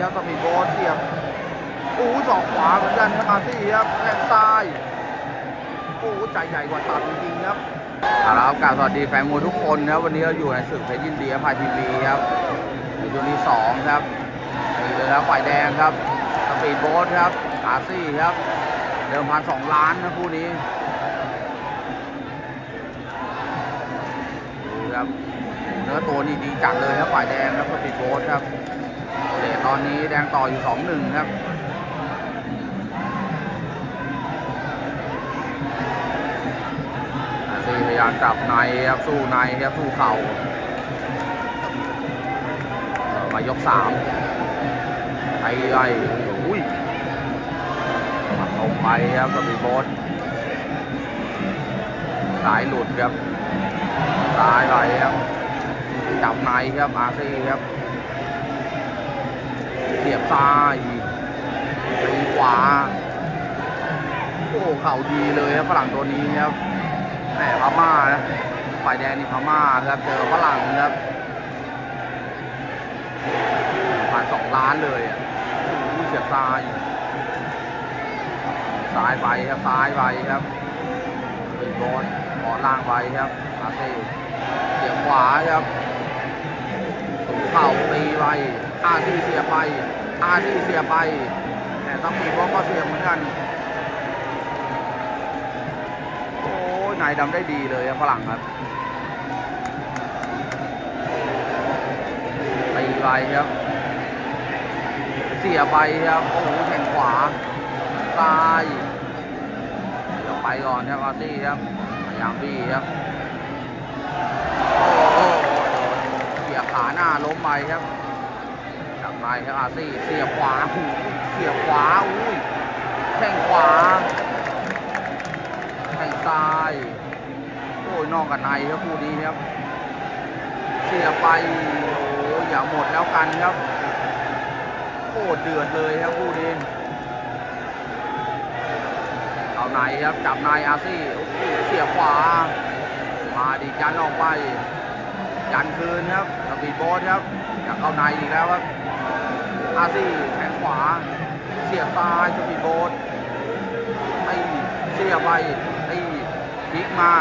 ครับสปีดโบ๊ทเสียบอู้สองขวาเหมือนกันครับอาร์ซี่ครับแข้งซ้ายโอ้ใจใหญ่กว่าตัดจริงๆครับเอาละครับกราบสวัสดีแฟนมวยทุกคนนะครับวันนี้เราอยู่ในศึกเพชรยินดีพายทีวีครับในช่วงที่สองครับนี่เลยครับฝ่ายแดงครับสปีดโบ๊ทครับอาร์ซี่ครับเดิมพันสองล้านนะคู่นี้ครับเนื้อตัวนี่ดีจัดเลยครับฝ่ายแดงครับสปีดโบ๊ทครับ ตอนนี้แดงต่ออยู่สองหนึ่งครับอาซีพยายามจับในครับสู้ในครับสู้เข่าเออมายกสามไปไอ้อุ้ยมาตรงไปครับสปีดโบ๊ทสายหลุดครับสายไปครับจับในครับอาซีครับ เสียบซ้ายตีขวา โอ้เข่าดีเลยครับฝรั่งตัวนี้ครับแหมพม่านะฝ่ายแดงนี่พม่าครับเจอฝรั่งครับผ่านสองล้านเลยอะเสียบซ้ายซ้ายไปครับซ้ายไปครับตีบอลขอล่างไปครับอาซีเสียบขวาครับเข่าตีไป อาซีเสียไปอาซีเสียไป แต่ต้องมีพวกก็เสียเหมือนกัน โอ้ยนายดำได้ดีเลยฝรั่งครับตีไปครับ เสียไปครับ โอ้โหแข่งขวาซ้ายเดี๋ยวไปก่อนครับอาซี่ครับพยายามบี้ครับโอ้โหเสียขาหน้าล้มไปครับ จับในครับอาซี่เสียบขวาหูเสียบขวาอุ้ยแข้งขวาแข้งซ้ายโอ้ยนอกกับในครับคู่นี้ครับ เสียไปโอ้ยอย่าหมดแล้วกันครับโอ้เดือดเลยครับคู่นี้เอาในครับจับในอาซี่โอ้โหเสียบขวา มาดีจันออกไปยันคืนครับสปีดโบ๊ทครับอยากเข้าในอีกแล้วครับ อาซี่แขนขวา เสียบซ้ายสปีดโบ๊ทไอ้เสียบไปไอพลิกมา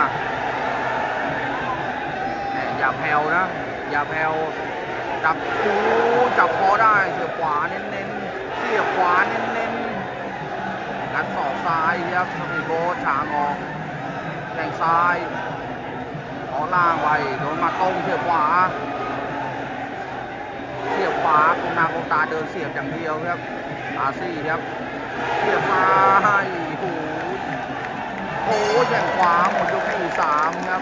แหมอย่าแผ่วนะ อย่าแผ่วจับคูจับคอได้เสียบขวาเน้นๆ เสียบขวาเน้นๆงัดศอกซ้ายครับสปีดโบ๊ทฉางออกแข่งซ้ายขอล่างไปโดนมาตรงเสียบขวา เสียบขวาคงนาคงตาเดินเสียบอย่างเดียวครับอาซี่ครับเสียบซ้ายโอ้โหโอ้โหแข่งขวาหมดยกที่สามครับ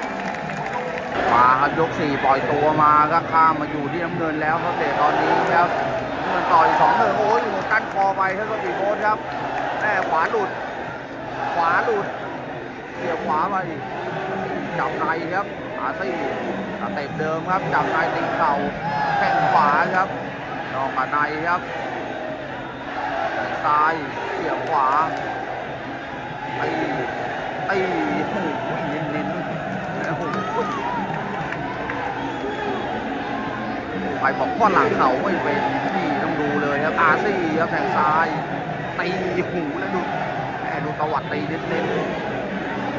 มาครับยกสี่ปล่อยตัวมาก็ข้ามมาอยู่ที่น้ำเงินแล้วครับเตะตอนนี้ครับเงินต่อยสองหนึ่งโอ้ยหัวกั้นคอไปครับสปีโบ๊ทครับแม่ขวาหลุด ขวาหลุดเสียบขวาไปจับในครับอาซี่เต็ปเดิมครับจับในตีเข่า ครับนอกกับในครับแข้งซ้ายเสียบขวาตีตีโอ้โหเน้นเน้นๆโอ้โหไปบอกฝรั่งเข่าไม่เป็นนี่ต้องดูเลยครับอาซี่ครับแข้งซ้ายตีหูแล้วดูแหมดูตวัดตีเน้นเน้น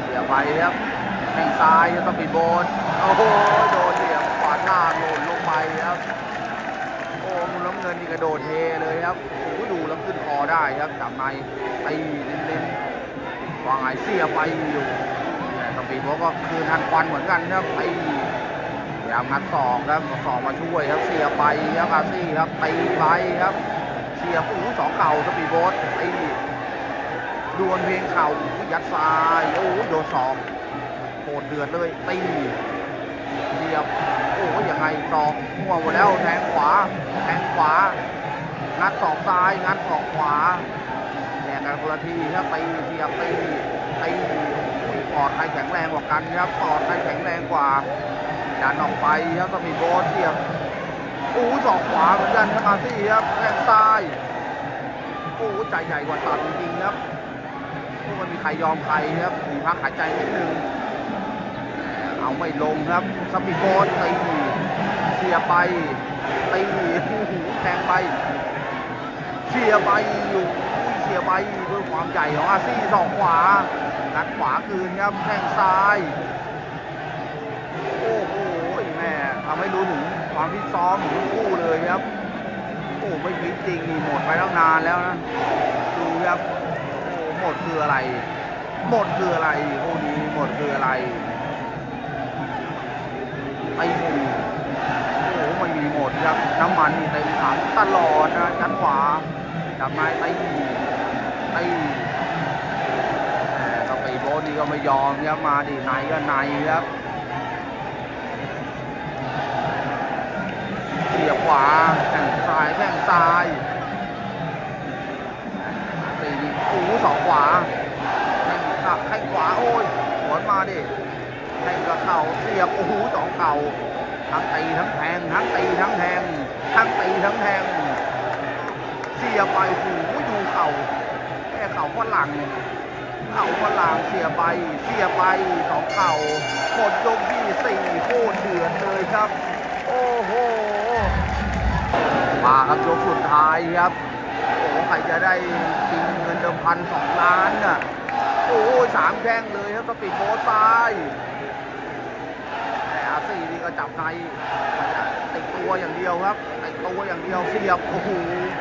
เสียไปครับแข้งซ้ายครับสปีดโบ๊ทโอ้โหโดนเหลี่ยมขวาหน้าหล่นลงไปครับินนี่กระโดดเทเลยครับโอ้โหดูแล้วขึ้นคอได้ครับจับในตีเน้นๆวางไงเสียไปอยู่แต่สปีดโบ๊ก็คืนทันควันเหมือนกันครับตีพยายามงัดศอกครับศอกมาช่วยครับเสียไปครับอาซี่ครับตีไปครับเสียบโอ้สองเข่าสปีดโบ๊ทตีดวลเพลงเข่ายัดซ้ายโอ้โหโดนศอกโหดเดือดเลยตีเสียบ โอ้ยยังไงศอกมั่วหมดแล้วแทงขวา แทงขวา งัดศอกซ้าย งัดศอกขวาแย่งกันคนละทีครับตีเสียบตีตีโอ้ยปอดใครแข็งแรงกว่ากันครับปอดใครแข็งแรงกว่าดันออกไปครับก็มีโบสเสียบโอ้ยศอกขวาเหมือนกันครับอาซี่ครับแทงซ้ายโอ้ยใจใหญ่กว่าตัดจริงๆครับพวกมันมีใครยอมใครครับมีพักหายใจนิดนึง เอาไม่ลงครับสปีโบ๊ทตีเสียไปตีแทงไปเสียไปอยู่เสียไปด้วยความใหญ่ของอาซี่สองขวางัดขวาคืนครับแข้งซ้ายโอ้โหแม่ทำให้รู้ถึงความฟิตซ้อมของทั้งคู่เลยครับโอ้ไม่ฟิตจริงนี่หมดไปตั้งนานแล้วนะดูครับโอ้หมดคืออะไร หมดคืออะไรคู่นี้หมดคืออะไร ไอ้หมูโอ้ไม่มีหมดครับน้ำมันเต็มถังตลอดนะชั้นขวาจับไม้ตีตีแหมก็ไปโบนี่ก็ไม่ยอมครับมาดิในก็ในครับ ยไปโอ้โหดูเข่าแค่เข่าฝรั่งเข่าฝรั่งเสียไปเสียไปสองเข่าหมดยกที่สี่โคตรเดือดเลยครับ โอ้โหมาครับยกสุดท้ายครับโอ้ใครจะได้จริงเงินเดิมพันสองล้านน่ะโอ้ยสามแข้งเลยครับสปีดโบ๊ทซ้ายแต่อาซี่นี่ก็จับในติดตัวอย่างเดียวครับ ตัวอย่างเดียวเสียบโอ้โห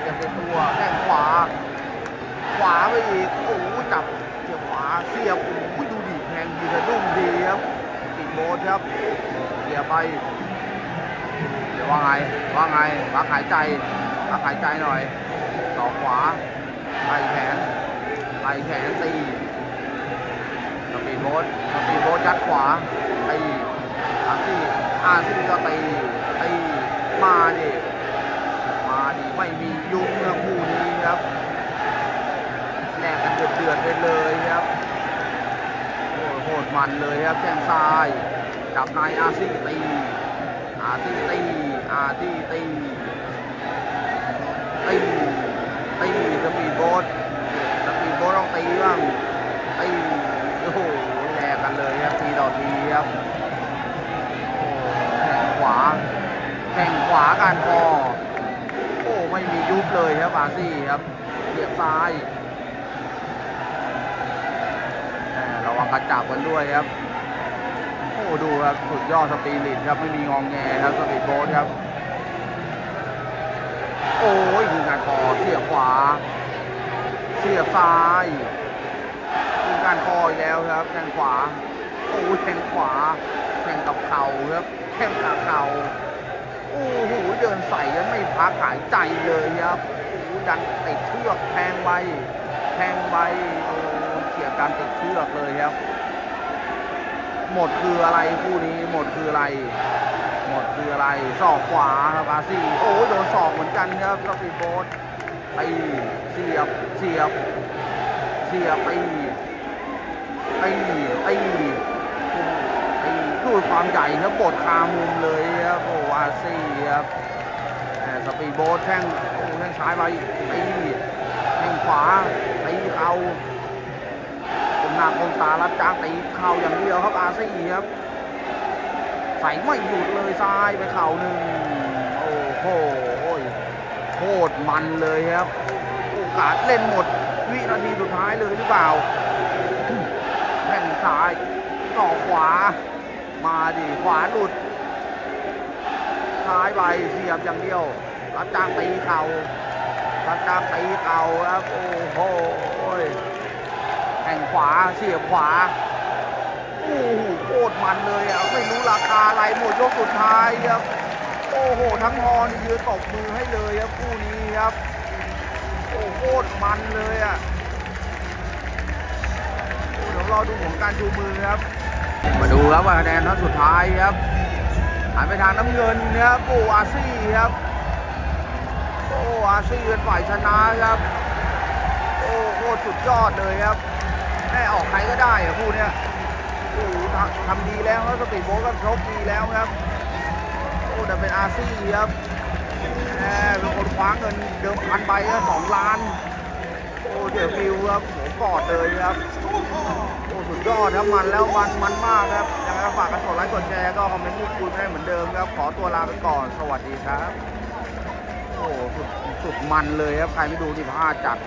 เก็บติดตัวแข้งขวา ขวาไปอีกโอ้โหจับเสียบขวาเสียบโอ้โหดูดิแทงดีกระดุ้งดีครับสปีดโบ๊ทครับเสียไปเดี๋ยวว่าไงว่าไงพักหายใจพักหายใจหน่อยสองขวาไล่แขนไล่แขนตีสปีดโบ๊ทสปีดโบ๊ทยัดขวาตีอาซี่อาซี่ก็ตีตีมาดิ มาดิ ไม่มียุงนะคู่นี้ครับแลกกันเดือดเดือดๆไปเลยครับ โอ้โหโคตร มันเลยครับแข้งซ้าย จับนายอาซิตีอาซิตีอาซิตีตีสปีดโบ๊ทสปีดโบ๊ทต้องตีบ้างตีโอ้โหแลกกันเลยครับทีต่อทีครับโอ้แข่งขวาแข่งขวาการคอโอ้ไม่มียุบเลยครับอาซี่ครับเสียบซ้ายแห ม่ระวังกระจับกันด้วยครับ โอ้ดูครับสุดยอดสปีริตครับไม่มีงองแงครับสปีดโบ๊ทครับ โอ้ยยิงการคอเสียบขวา เสียบซ้ายยิงการคออีกแล้วครับแทงขวา โอ้ยแทงขวาแทงกับเข่าครับแทงกับเข่าโอ้โหเดินใส่กันไม่พักหายใจเลยครับโอ้ดันติดเชือกแทงไปแทงไปโอ้ การติดเชือกเลยครับ หมดคืออะไรคู่นี้หมดคืออะไร หมดคืออะไรศอกขวาครับอาซี่โอ้โดนศอกเหมือนกันครับสปีดโบ๊ทตีเสียบเสียบเสียบตีตีตีตีด้วยความใหญ่ครับบดคามุมเลยครับโอ้อาซี่ครับแหม่สปีดโบ๊ทแข้งแข้งซ้ายไปตีแข้งขวาตีเข่า หน้าคมตารับจ้างตีเข่าอย่างเดียวครับอาซี่ครับใส่ไม่หยุดเลยซ้ายไปเข่าหนึ่งโอ้โหโคตรมันเลยครับโอกาสเล่นหมด วินาทีสุดท้ายเลยหรือเปล่าแข้งซ้ายต่อขวา มาดิขวาหลุดซ้ายไปเสียบอย่างเดียวรับจ้างตีเข่ารับจ้างตีเข่าครับโอ้โห ข่งขวาเสียบขวา โอ้โหโคตรมันเลยอะไม่รู้ราคาอะไรหมดยกสุดท้ายครับ โอ้โห ทั้งฮอนยืนตบมือให้เลยครับคู่นี้ครับ โอ้โคตรมันเลยอะเดี๋ยวรอดูของการชูมือครับ มาดูครับว่าคะแนนนัดสุดท้ายครับหันไปทางน้ำเงินนะครับโอ้อาซี่ครับโอ้อาซี่เป็นฝ่ายชนะครับ โอ้โคตรสุดยอดเลยครับ แม่ออกใครก็ได้อะคู่เนี้ยโอ้ทำดีแล้วครับสปีดโบ๊ทก็ชกดีแล้วครับโอ้แต่เป็นอาซี่ครับแหมเป็นคนคว้าเงินเดิมพันไปก็สองล้าน โอ้เดี๋ยวฟิวครับโหกอดเลยครับโอ้สุดยอดครับมันแล้วมันมันมากครับยังไงฝากกันกดไลค์กดแชร์ก็คอมเมนต์พูดคุยได้เหมือนเดิมครับ ขอตัวลาไปก่อนสวัสดีครับ โอ้สุดสุดมันเลยครับใครไม่ดูนี่พลาดจัด